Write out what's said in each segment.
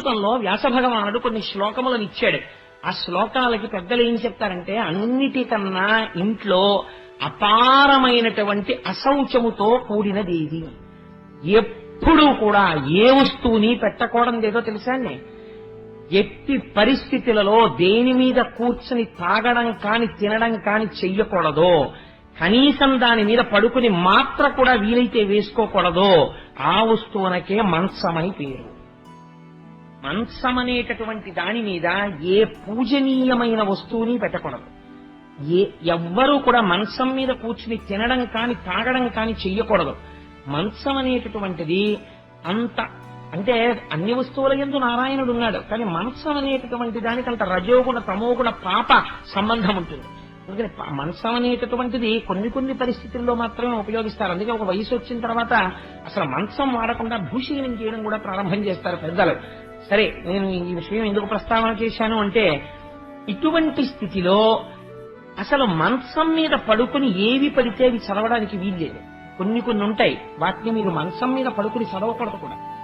సంస్కృతంలో వ్యాస భగవానుడు కొన్ని శ్లోకములను ఇచ్చాడు. ఆ శ్లోకాలకి పెద్దలు ఏం చెప్తారంటే అన్నిటికన్నా ఇంట్లో అపారమైనటువంటి అశౌచముతో కూడినది ఇది ఎప్పుడూ కూడా ఏ వస్తువుని పెట్టకూడదు ఏదో తెలుసా ఎట్టి పరిస్థితులలో దేని మీద కూర్చుని తాగడం కాని తినడం కాని చెయ్యకూడదో కనీసం దాని మీద పడుకుని మాత్ర కూడా వీలైతే వేసుకోకూడదో ఆ వస్తువునకే మంచమై పేరు. మంచమనేటటువంటి దాని మీద ఏ పూజనీయమైన వస్తువుని పెట్టకూడదు. ఏ ఎవ్వరూ కూడా మంచం మీద కూర్చుని తినడం కాని తాగడం కాని చెయ్యకూడదు. మంచం అనేటటువంటిది అంత అంటే అన్ని వస్తువుల ఎందు నారాయణుడు ఉన్నాడు కానీ మంచం అనేటటువంటి దానికి అంత రజోగుణ తమోగుణ పాప సంబంధం ఉంటుంది. అందుకని మంచం అనేటటువంటిది కొన్ని కొన్ని పరిస్థితుల్లో మాత్రమే ఉపయోగిస్తారు. అందుకే ఒక వయసు వచ్చిన తర్వాత అసలు మంచం వాడకుండా భూషీలం చేయడం కూడా ప్రారంభం చేస్తారు పెద్దలు. సరే నేను ఈ విషయం ఎందుకు ప్రస్తావన చేశాను అంటే ఇటువంటి స్థితిలో అసలు మంచం మీద పడుకుని ఏవి పడితే అవి చదవడానికి వీల్లేదు. కొన్ని కొన్ని ఉంటాయి. వాటిని మీరు మంచం మీద పడుకుని చదవకూడదు కూడా.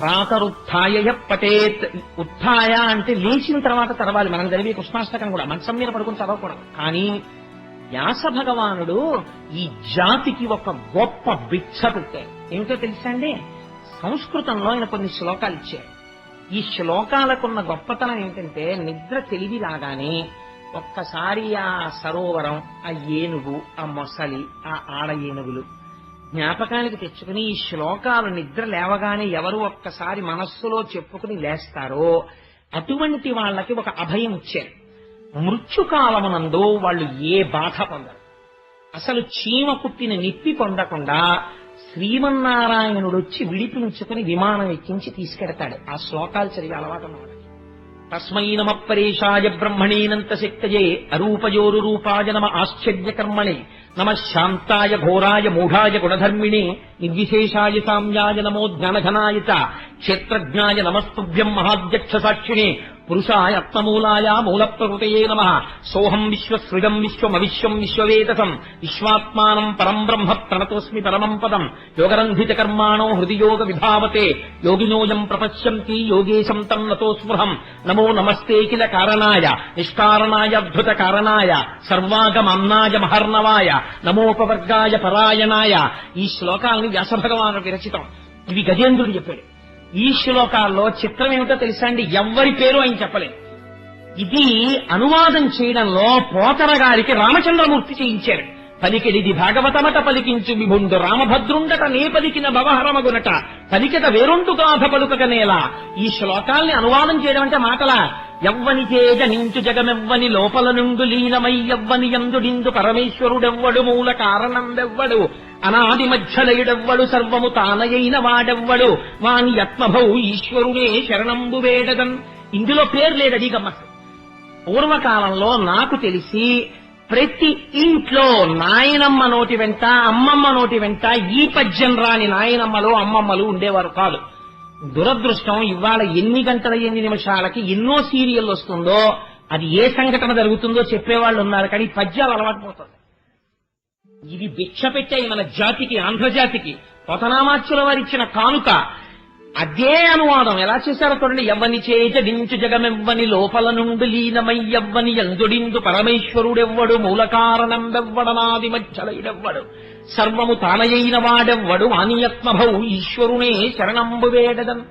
ప్రాతరుత్య పటేత్ ఉత్థాయ అంటే లేచిన తర్వాత చదవాలి. మనం చదివే కృష్ణాష్టకం కూడా. మంచం మీద పడుకుని చదవకూడదు. కానీ వ్యాస భగవానుడు ఈ జాతికి ఒక గొప్ప బిచ్చ పెట్టాడు. ఏమిటో తెలుసా అండి? సంస్కృతంలో ఆయన కొన్ని శ్లోకాలు ఇచ్చారు. ఈ శ్లోకాలకున్న గొప్పతనం ఏంటంటే నిద్ర తెలివి రాగానే ఒక్కసారి ఆ సరోవరం ఆ ఏనుగు ఆ మొసలి ఆ ఆడ ఏనుగులు జ్ఞాపకానికి తెచ్చుకుని ఈ శ్లోకాలు నిద్ర లేవగానే ఎవరు ఒక్కసారి మనస్సులో చెప్పుకుని లేస్తారో అటువంటి వాళ్ళకి ఒక అభయం ఇచ్చారు. మృత్యుకాలమునందు వాళ్ళు ఏ బాధ పొందరు. అసలు చీమ కుట్టిన నిప్పి పొందకుండా శ్రీమన్నారాయణుడు వచ్చి విడిపించుకుని విమానం ఎక్కించి తీసుకెడతాడు. ఆ శ్లోకాలు చదివి అలవాటు తస్మై నమ పరేషాయ బ్రహ్మణేనంత శక్తయే అరూపయోరు రూపాయ నమ ఆశ్చర్యకర్మణే నమ శాంతాయ ఘోరాయ మూఢాయ గుణధర్మిణి నిర్విశేషాయ సామ్యాయ నమో జ్ఞానఘనాయ చ క్షేత్రజ్ఞాయ నమస్తుభ్యం మహాధ్యక్ష సాక్షిణి పురుషాయ ఆత్మమూలాయ మూల ప్రకృతయే నమ. సోహం విశ్వసృజం విశ్వమవిశ్వం విశ్వవేదసం. విశ్వాత్మానం పరం బ్రహ్మ ప్రణతోస్మి పరమం పదం. యోగరంధిత కర్మాణో హృది యోగ విభావతే యోగినోయం ప్రపశ్యంతి యోగేశం తం నతో స్పృహం నమో నమస్తే కిల కారణాయ. నిష్కారణాయ అద్భుత కారణాయ సర్వాగమన్నాయ మహర్ణవాయ. నమోపవర్గాయ పరాయణాయ ఈ శ్లోకాలని వ్యాసభగవాను విరచితం. ఇవి గజేంద్రుడు చెప్పాడు. ఈ శ్లోకాల్లో చిత్రం ఏమిటో తెలుసా అండి? ఎవ్వరి పేరు ఆయన చెప్పలేదు. ఇది అనువాదం చేయడంలో పోతన గారికి రామచంద్రమూర్తి చేయించారు. పలికిడిది భాగవతమట పలికించు విభుండు రామభద్రుండట నే పలికిన భవహరమగునట. పలికిత వేరొంటు గాథ పలుకగనేలా. ఈ శ్లోకాల్ని అనువాదం చేయడం అంటే మాటలా? ఎవ్వని తేజ నించు జగమెవ్వని లోపల నుండు లీనమై ఎవ్వని ఎందుడిందు పరమేశ్వరుడెవ్వడు మూల కారణందెవ్వడు. అనాది మధ్యలయుడెవ్వడు సర్వము తానయైన వాడెవ్వడు. వాని యత్మభౌ ఈశ్వరుడే శరణంబు వేడదన్. ఇందులో పేరు లేదది గమ్మత్తు పూర్వకాలంలో నాకు తెలిసి ప్రతి ఇంట్లో నాయనమ్మ నోటి వెంట అమ్మమ్మ నోటి వెంట ఈ పద్యం రాని నాయనమ్మలు అమ్మమ్మలు ఉండేవారు కాదు. దురదృష్టం ఇవాళ ఎన్ని గంటల ఎన్ని నిమిషాలకి ఎన్నో సీరియల్ వస్తుందో అది ఏ సంఘటన జరుగుతుందో చెప్పేవాళ్ళు ఉన్నారు కానీ పద్యాలు అలవాటు పోతుంది. ఇది భిక్ష పెట్టాయి మన జాతికి ఆంధ్రజాతికి. పతనామాచ్యుల వారిచ్చిన కానుక అదే అనువాదం ఎలా చేశారో చూడండి. ఎవ్వని చేజడించు జగమెవ్వని లోపల నుండి లీనమై ఎవ్వని ఎందుడిందు పరమేశ్వరుడెవ్వడు మూల కారణంబెవ్వడనాది మధ్యలయుడెవ్వడు సర్వము తానయైన వాడెవ్వడు వానియత్మభౌ ఈశ్వరునే శరణంబు వేడదన్.